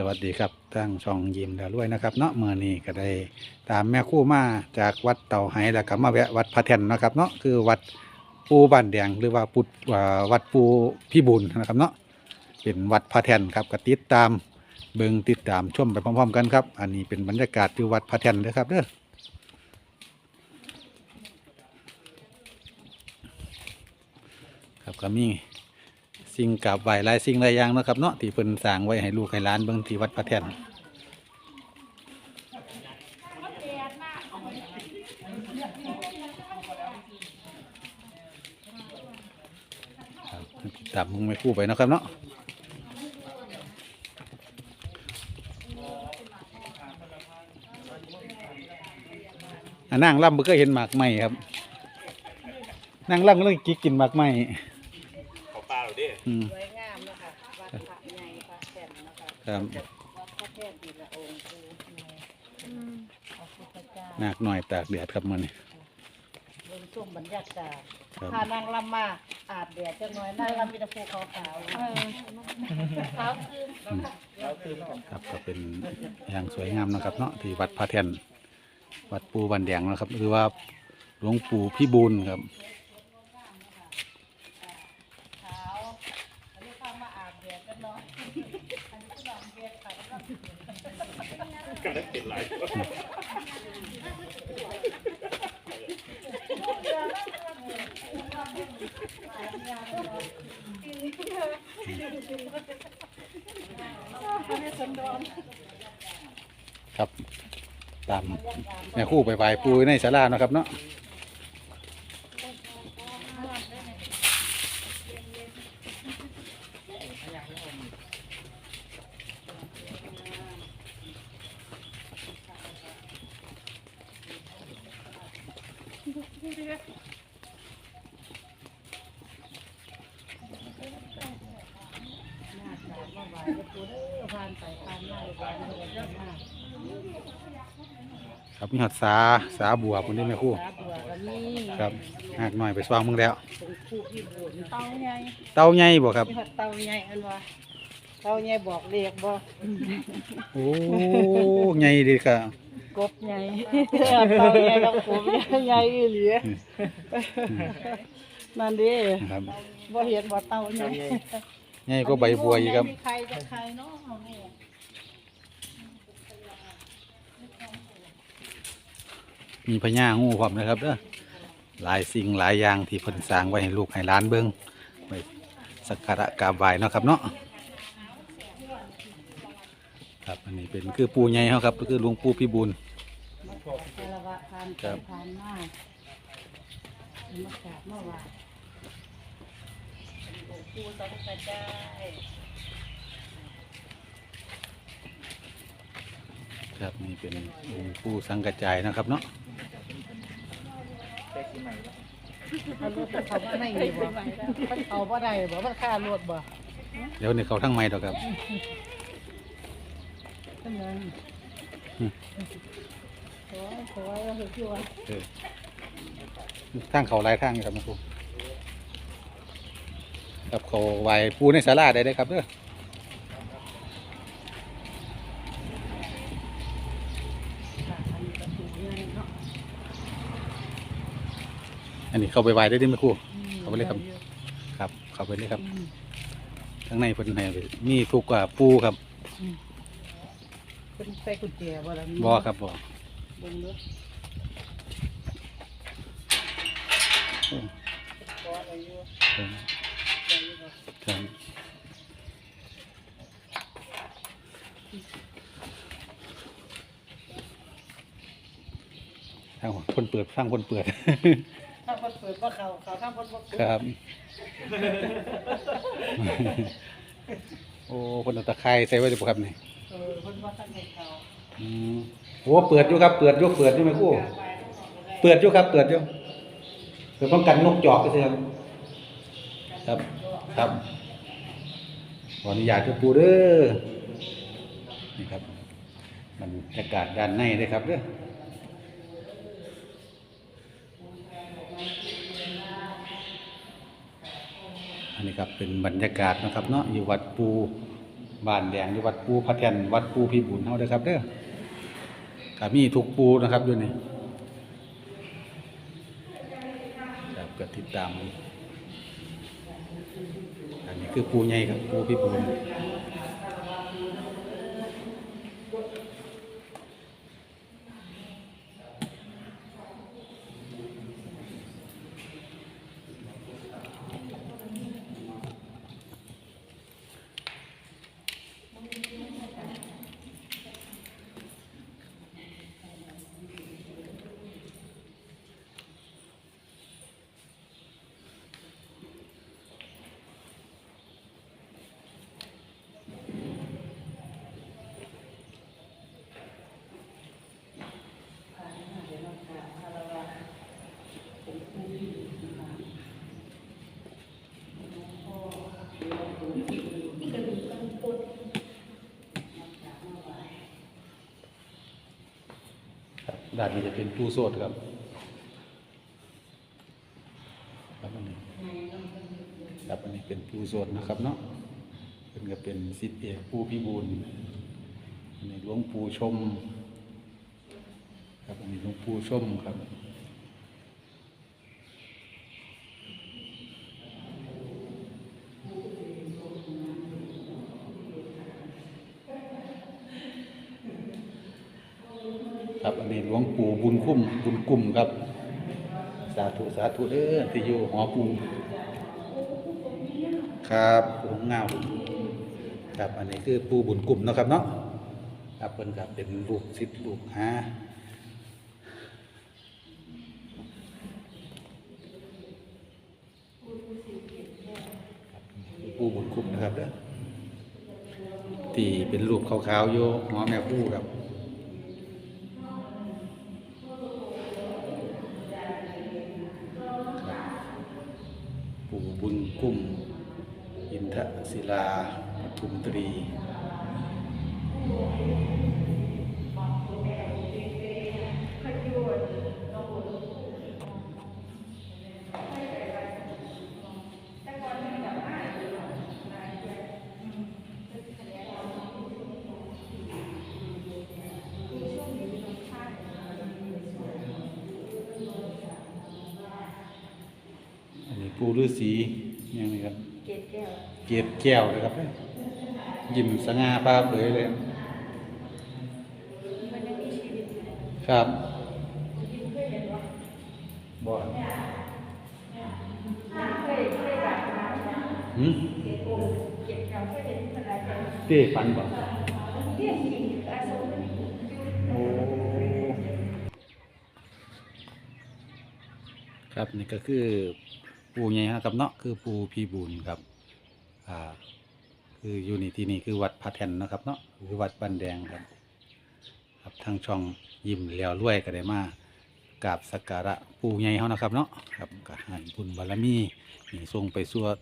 สวัสดีครับทั้งช่องยิมแล้วรวยนะครับ เนาะเมื่อนี้ก็ได้ตามแม่คู่มาจากวัดเต่าไหแล้วก็มาแวะวัดพระแท่นนะครับเนาะคือวัดปูบ้านแดงหรือว่าปุดวัดปูพี่บุญนะครับเนาะเป็นวัดพระแท่นครับก็ติดตามเบิงติดตามชมไปพร้อมๆกันครับ อันนี้เป็นบรรยากาศที่วัดพระแท่นเลยครับเด้อครับก็มี สิ่งกราบไหวหลายสิ่งหลายอย่างเนาะครับเนาะที่เพิ่นสร้างไว้ให้ลูกให้หลานเบิ่งที่วัดพระแท่นครับตามมึงไม่คู่ไปเนาะครับเนาะนั่งล่ำบ่เคยเห็นหมากไหมครับนั่งล่ำก็เลยกินกินหมากไหม อืม สวยงามนะคะวัดพระใหญ่พระแท่นนะคะครับ วัดพระแท่นดีละองค์คือในพระพุทธเจ้าหนักหน่อยตากแดดครับมันนี่เบิ่งชมบรรยากาศครับถ้านางลำมาอาบแดดจังหน่อยนางลำมีแต่ภูเขาขาวขาวคือครับก็เป็นอย่างสวยงามนะครับเนาะที่วัดพระแท่นวัดปูบันแดงนะครับหรือว่าหลวงปู่พี่บูลครับ ขาวอันนี้ เข้ามาอาบแดดจังหน่อยอันนี้ก็ลองเบียดขาวกันได้เป็นไรครับ ตามแม่คู่ไปไหว้ปูในศาลาเนาะครับเนาะ ครับมีหัดสาสาบัวคนนี้แม่ครู่สาบัวก็มีครับหากหน่อยไปสว่างมึงแล้วเป็นคู่พี่บุญเต้าใหญ่เต้าใหญ่บ่ครับมีหัดเต้าใหญ่อันว่าเต้าใหญ่บอกเรียกบ่โอ้ใหญ่ดีครับ กบใหญ่เต้าใหญ่กับผมใหญ่อีหลีนั่นดิครับบ่เห็นบ่เต้าใหญ่ใหญ่ก็ใบบัวอีกครับมีใครจะใครเนาะนี่มีพญางูพร้อมนะครับเด้อหลายสิ่งหลายอย่างที่เพิ่นสร้างไว้ให้ลูกให้หลานเบิ่งไว้สักการะกราบไหว้เนาะครับเนาะครับอันนี้เป็นคือปู่ใหญ่เฮาครับก็คือหลวงปู่พี่บุญ คารวะผ่านครัไปบผ่านมาธรรมศาสตร์เมื่อวานหลวงปู่สังกระจายครับนี่เป็นองค์ปู่สังกระจายนะครับเนาะเอารถเขาบ่ได้บ่มันเอาบ่ได้บ่มันค่ารถบ่เดี๋ยวนี้เขาทั้งไม้ดอกครับทั้งนั้น อืมขอขอว่าคือที่ว่าเออทางเขาหลายทางอยู่ครับหลวงปู่ครับเขาไหวปูในศาลาได้เด้อครับเด้ออันนี้เงินเนาะอันนี้เข้าไปไหว้ได้ด้ไหมครู เอาไปเลยครับ ครับ เข้าไปเลยครับอืมข้างในเพิ่นให้มีทุกกว่าปูครับ เป็นใส่กุญแจบ่ล่ะมีบ่ครับบ่ เบิ่งเด้อขออะไรอยู่ครับได้อยู่บ่ครับทางคนเปิดทางคนเปิด ถ้าเพิ่นเปิดบ่เข้าเข้าถ้าเพิ่นบ่เปิดครับ โอ้คนเอาตะไคร้ใส่ไว้ดีบ่ครับนี่เออเพิ่นบ่ทันให้เข้าอืม โอ้เปิดอยู่ครับ เปิดอยู่เปิดอยู่ไหมครูเปิดอยู่ครับ เปิดอยู่เปิดป้องกันนกจอกก็คือครับครับครับขออนุญาตทุกปูเด้อนี่ครับบรรยากาศด้านในเด้อครับเด้ออันนี้ครับเป็นบรรยากาศนะครับเนาะอยู่วัดปูบ้านแดงอยู่วัดปูพระแทนวัดปูพิบูลเฮาเด้อครับเด้อ ก็มีทุกปูนะครับอยู่นี่ครับก็ติดตาม อันนี้คือปูใหญ่ครับปูพิบู ด้านนี้จะเป็นปูโสดครับครับอันนี้ครับอันนี้เป็นปูโสดนะครับเนาะเป็นก็เป็นสิทธิเอกปูพิบูลอันนี้หลวงปู่ชม ครับอันนี้หลวงปู่ชมครับอันนี้หลวงปู่บุญคุ้มบุญ กลุ่มครับ สาธุสาธุเด้อที่อยู่หอปูครับปู่ของเงาครับอันนี้คือปู่บุญกลุ่มเนาะครับเนาะครับเพิ่นครับเป็นลูกศิษย์ลูกหาครับคือปู่บุญคุ้มนะครับเด้อที่เป็นรูปขาวๆโยหอแม่ปู่ครับ ปู่บุญ กุ้มอินทศิลาปทุมตรี อันนี้ปูฤาษี ยังไงครับเกศแก้วเกียรติแก้วนะครับยิ้มสง่าภาพเผยเลยมันยังมีชีวิตอยู่ครับบ่เคยเคยแบบมาหืมเกศโอเกศแก้วเคยเห็นขนาดไหนเต้ปันบ่เรียกจริงอาสมมันอยู่โอ้ครับนี่ก็คือ ปูใหญ่ครับเนาะคือปูพีบูลครับอ่าคืออยู่ในที่นี่คือวัดพระแทนนะครับเนาะคือวัดบ้านแดงครับ ครับทางช่องยิ้มแล้วรวยก็ได้มากราบสักการะปูใหญ่เฮานะครับเนาะครับก็ให้บุญบารมีนี่ส่งไปสวด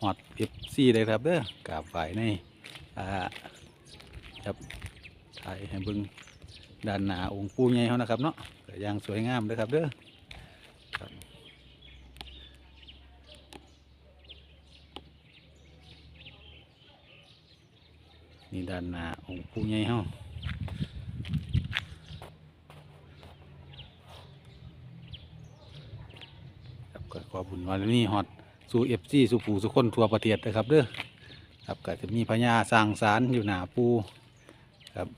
ฮอด FC เลยครับเด้อกราบไหวในอ่าครับถ่ายให้เบิ่งด้านหน้าองค์ปูใหญ่เฮานะครับเนาะก็อย่างสวยงามเด้อครับเด้อครับ นี่ด้านหน้าองค์ปูใหญ่เฮาครับก็ขอบุญวันนี้ฮอดสู่เอฟซีสู่ปู่สู่คนทั่วประเทศนะครับเด้อครับก็จะมีพญาสร้างสารอยู่หน้าปูครับ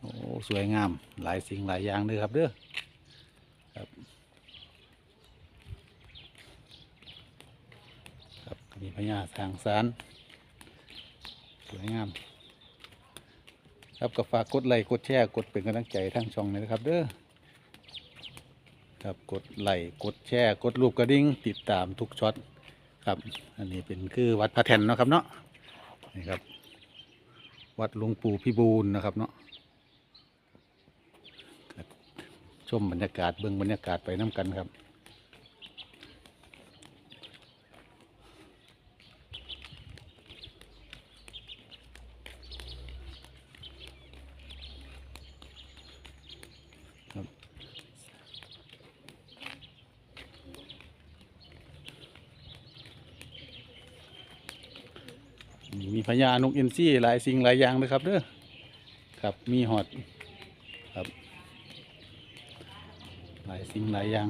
โอ้สวยงามหลายสิ่งหลายอย่างเลยครับเด้อครับครับมีพญาสร้างสาร วยงาม ครับก็ฝากกดไลค์กดแชร์กดเป็นกำลังใจทั้งช่องเลยนะครับ เด้อครับกดไลค์กดแชร์กดรูปกระดิ่งติดตามทุกช็อตครับ อันนี้เป็นคือวัดพระแท่นเนาะครับเนาะนี่ครับ วัดหลวงปู่พิบูลนะครับเนาะชมบรรยากาศเบื้องบรรยากาศไปน้ำกันครับ ญานกเอ็นซี่หลายสิ่งหลายอย่างเลยครับเด้อครับมีหอดครับ หลายสิ่งหลายอย่าง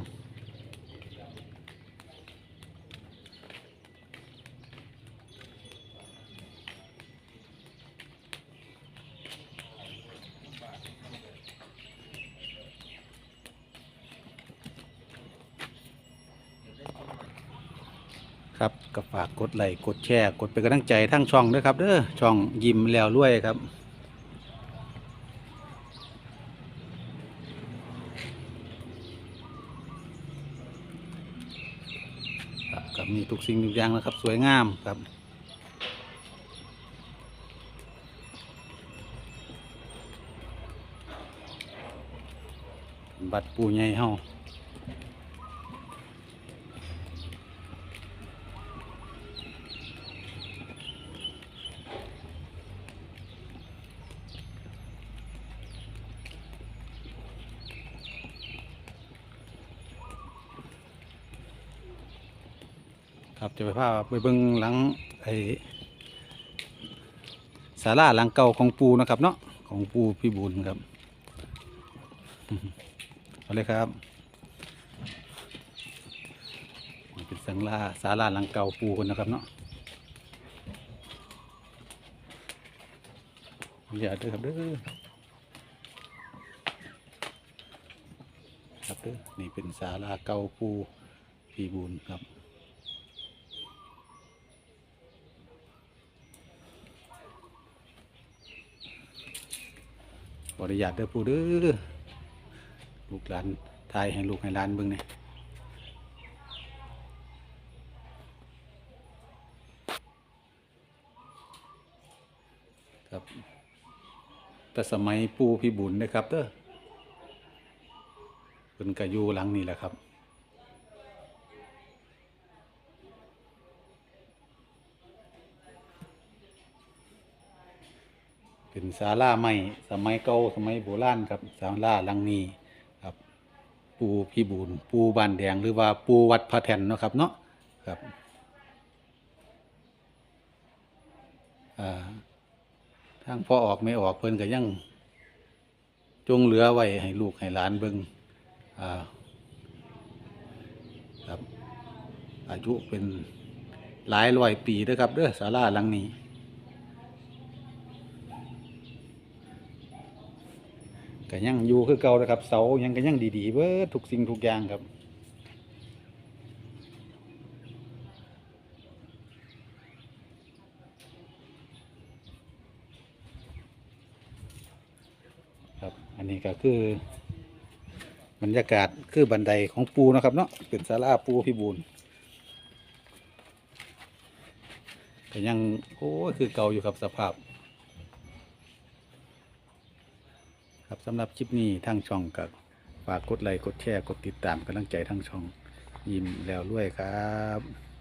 ครับก็ฝากกดไลค์กดแชร์กดเป็นกำลังใจทั้งช่องด้วยครับเด้อช่องยิ้มแล้วรวยครับครับกับมีทุกสิ่งทุกอย่างนะครับ สวยงามครับบัตรปูใหญ่เฮา ครับจะไปพาไปเบิ่งหลังไอ้ศาลาหลังเก่าของปูนะครับ เนาะของปูพี่บุญครับเอาเลยครับเป็นสังลาศาลาหลังเก่าปูคนนะครับเนาะอย่าเด้อครับเด้อครับเด้อนี่เป็นศาลาเก่าปูพี่บุญครับ ออนุญาตเด้อปูเด้อลูกหลานทายให้ลูกให้หลานเบิ่งเนี่ยครับแต่สมัยปูพี่บุญนะครับเด้อเป็นกระยูหลังนี่แหละครับ เป็นศาลาใหม่สมัยเก่าสมัยโบราณครับศาลาหลังนี้ครับ ปูพี่บูนปูบานแดงหรือว่าปูวัดพระแท่นเนาะครับเนาะครับทางพอออกไม่ออกเพิ่นก็ยัง จงเหลือไว้ให้ลูกให้หลานเบิงอ่าครับ อายุเป็นหลายร้อยปีเด้อครับเด้อศาลาหลังนี้ ก็ยังอยู่คือเก่านะครับ เสายังก็ยังดีๆเบิดทุกสิ่งทุกอย่างครับครับอันนี้ก็คือบรรยากาศคือบันไดของปูนะครับเนาะเป็นศาลาปูพิบูลก็ยังโอ้คือเก่าอยู่ครับสภาพ ครับสำหรับคลิปนี้ทางช่องกับฝากกดไลค์กดแชร์กดติดตามกำลังใจทางช่อง ยิ้มแล้วรวยครับ